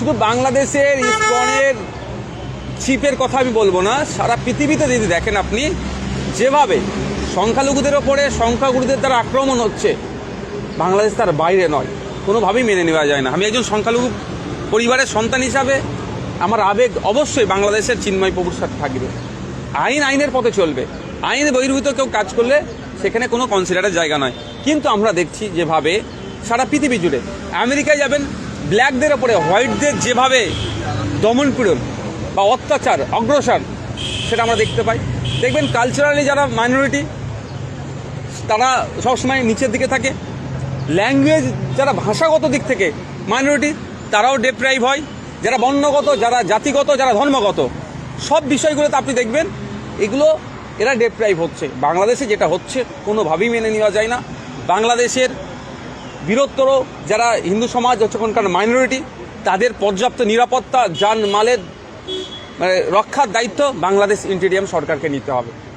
শুধু বাংলাদেশের ইস্কনের ছিপের কথা আমি বলব না, সারা পৃথিবীতে যদি দেখেন আপনি, যেভাবে সংখ্যালঘুদের ওপরে সংখ্যাগুরুদের দ্বারা আক্রমণ হচ্ছে, বাংলাদেশ তার বাইরে নয়, কোনোভাবেই মেনে নেওয়া যায় না। আমি একজন সংখ্যালঘু পরিবারের সন্তান হিসাবে, আমার আবেগ অবশ্যই বাংলাদেশের চিন্ময় প্রভুর সাথে থাকবে। আইন আইনের পথে চলবে। আইন বহির্ভূত কেউ কাজ করলে সেখানে কোনো কনসিডারের জায়গা নয়। কিন্তু আমরা দেখছি যেভাবে সারা পৃথিবী জুড়ে, আমেরিকায় যাবেন ব্ল্যাকদের ওপরে, হোয়াইটদের যেভাবে দমনপীড়ন বা অত্যাচার, অগ্রসর, সেটা আমরা দেখতে পাই। দেখবেন কালচারালি যারা মাইনরিটি তারা সবসময় নিচের দিকে থাকে। ল্যাঙ্গুয়েজ যারা ভাষাগত দিক থেকে মাইনরিটি তারাও ডেপ্রাইভ হয়। যারা বর্ণগত, যারা জাতিগত, যারা ধর্মগত, সব বিষয়গুলোতে আপনি দেখবেন, এগুলো এরা ডেপ্রাইভ হচ্ছে। বাংলাদেশে যেটা হচ্ছে, কোনোভাবেই মেনে নেওয়া যায় না। বাংলাদেশের বৃহত্তর যারা হিন্দু সমাজ হচ্ছে ওখানকার মাইনরিটি তাদের পর্যাপ্ত নিরাপত্তা যান মালের মানে রক্ষার দায়িত্ব বাংলাদেশ ইন্টেরিয়াম সরকারকে নিতে হবে।